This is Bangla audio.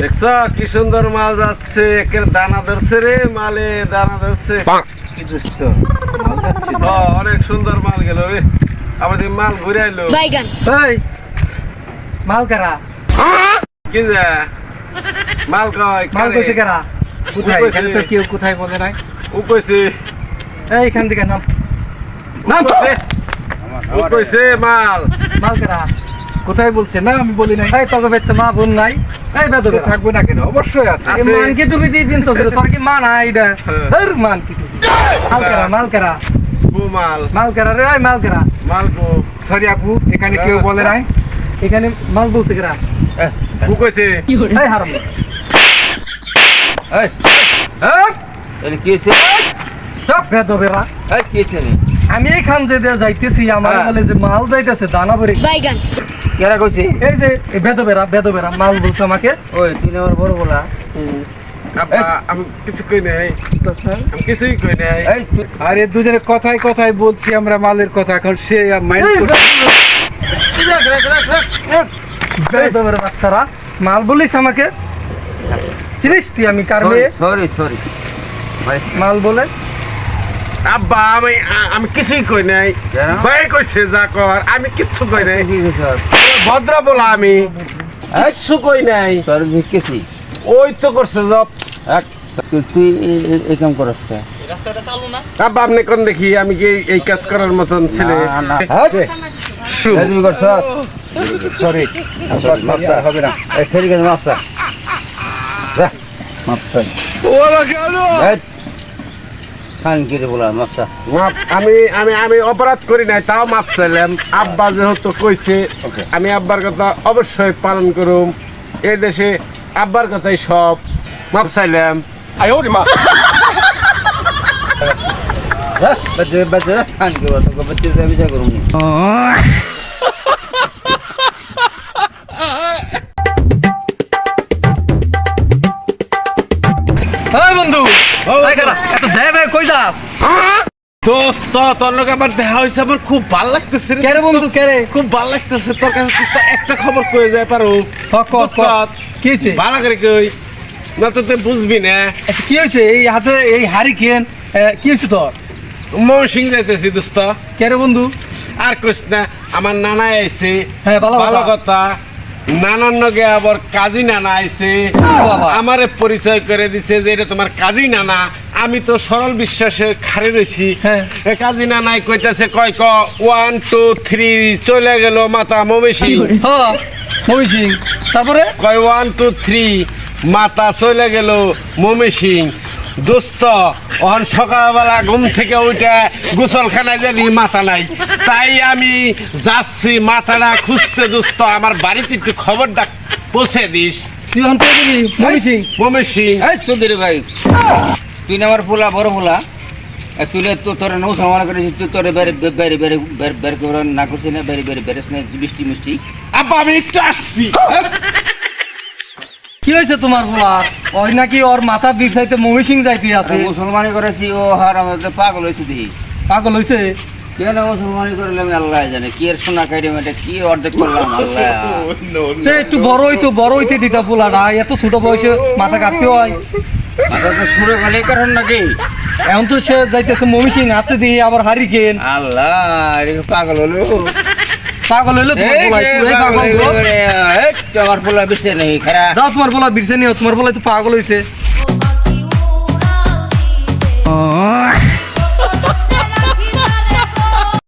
দেখছ কি সুন্দর মাল যাচ্ছে একের দানা ধরছে রে মালে দানা ধরছে। অনেক সুন্দর মাল গেল রে। আবার মাল ঘুরে আইলো। মাল কারা? কি যে? মাল কয় মাল কইছে কারা? কোথায়? এখানে তো কেউ কোথায় বলে নাই। ও কইছে। এই এখান থেকে নাম। ও কইছে। ও কইছে মাল। মাল কারা? কোথায় বলছে? না আমি বলি নাই। এই তবে বেতে মা বোন নাই। এই বেদবে থাকব না কেন? অবশ্যই আছে। আছে। মান কি তুমি দিয়ে দিন তোর তোর কি মান আইডা হ্যাঁ। ধর মান কি তুমি? মাল কারা মাল। কারা ও মাল মাল কারা রে ওই মাল কারা মাল কো সরি আপু এখানে কেউ বলে নাই। এখানে মাল বলতে কারা? ও কইছে। এই হারাম। এই এই কি হয়েছে সব বেদবেরা। এই কি হয়েছে নি আমি এইখান যে যাইতেছি আমার হ্যাঁ। বলে যে মাল যাইতেছে দানা ভরে। বাইগান। কেরা কইছে? এই যে এই বেদবেরা বেদবেরা মাল বলছে আমাকে। ওই তুই আমার বড় বলা? আমি কিছু কই নাই। আমি কিছুই কই নাই। আরে দুজনে কথায় কথায় বলছি আমরা মালের কথা এখন সে মাইন্ড বেদবেরা বাচ্চারা মাল বলিস আমাকে? চিনিস তুই আমি কার সরি সরি মাল বলে? আব্বা আমি আমি কিছুই কই নাই। কেন? ভাই কইছে যা কর আমি কিচ্ছু কই নাই। ভদ্র বলা আমি। কিচ্ছু কই নাই। তোর ভিক্ষেছি ওই তো করছে জব। এক তুই এই- কাম করস কে? আব্বা আপনি কোন দেখি? আমি কি এই- কাজ করার মতন ছেলে। হ্যাঁ? সরি মাপসা হবে না। এই সেরি কেন মাপসা মাপসা এই খান কি রে বলা মাপসা মাপ আমি আমি আমি অপরাধ করি নাই তাও মাপ চাইলাম। আব্বা যেহেতু কইছে আমি আব্বার কথা অবশ্যই পালন করুম। এই দেশে আব্বার কথাই সব। মাপ চাইলাম। যা বাচ্চা বাচ্চা খান কি বলা তোকে বাচ্চা আমি যা করুন এই বন্ধু এত ভাই দোস্ত তোর লোক আমার দেখা হয়েছে আমার খুব ভালো লাগতেছে রে। কে বন্ধু খুব ভালো লাগতেছে তোর কাছে তো একটা খবর কয়ে যায় পারো। ক, ক। কি হয়েছে? ভালো করে কই। না তো তুই বুঝবি না। আচ্ছা, কি হয়েছে? এই হাতে এই খেন কি হয়েছে তোর? মৌসিং যাইতেছি দোস্ত। কে রে বন্ধু? আর কইস না আমার নানা আইছে। হ্যাঁ, ভালো কথা। নানার নগে আবার কাজী নানা আইছে। আমারে পরিচয় করে দিছে যে এটা তোমার কাজী নানা। আমি তো সরল বিশ্বাসে খারে রয়েছি হ্যাঁ। কাজী নানাই কইতাছে কয় ক ওয়ান টু থ্রি চলে গেল মাথা মমেশি। হ্যাঁ তারপরে? কয় ওয়ান টু থ্রি মাথা চলে গেল মমি সিং দোস্ত ওখান সকালবেলা ঘুম থেকে উঠে গোসলখানায় জানি মাথা নাই। তাই আমি যাচ্ছি মাথাটা খুঁজতে দোস্ত আমার বাড়িতে একটু খবরটা পৌঁছে দিস। তুই মমি সিং মমি সিং এই চৌধুরী ভাই। তুই আমার পোলা বড় এ তুই তো তোর নৌ সমান করেছিস তুই তোর বেড়ে বেড়ে বেড়ে বেড়ে করে না করছিস না বেড়ে বেড়ে বেড়েস না মিষ্টি মিষ্টি। আব্বা আমি একটু আসছি। কি হয়েছে তোমার বলার ওই নাকি ওর মাথা বিরসাইতে মমি সিং যাইতে আছে? মুসলমানি করেছি ও হার আমাদের পাগল হয়েছে দেখি। পাগল হয়েছে কেন মুসলমানি আল্লাহ জানে কি এর সোনা কি অর্ধেক করলাম আল্লাহ। সে একটু বড় হইতো বড় হইতে দিতা পোলাটা এত ছোট বয়সে মাথা কাটতে হয়। সুরে নাকি? এখন তো সে যাইতেছে মমি হাতে দিয়ে আবার আল্লাহ পাগল হলো। পাগল হইল তোমার বলা নেই তোমার বিরছে নিও তোমার বলা তো পাগল হইছে।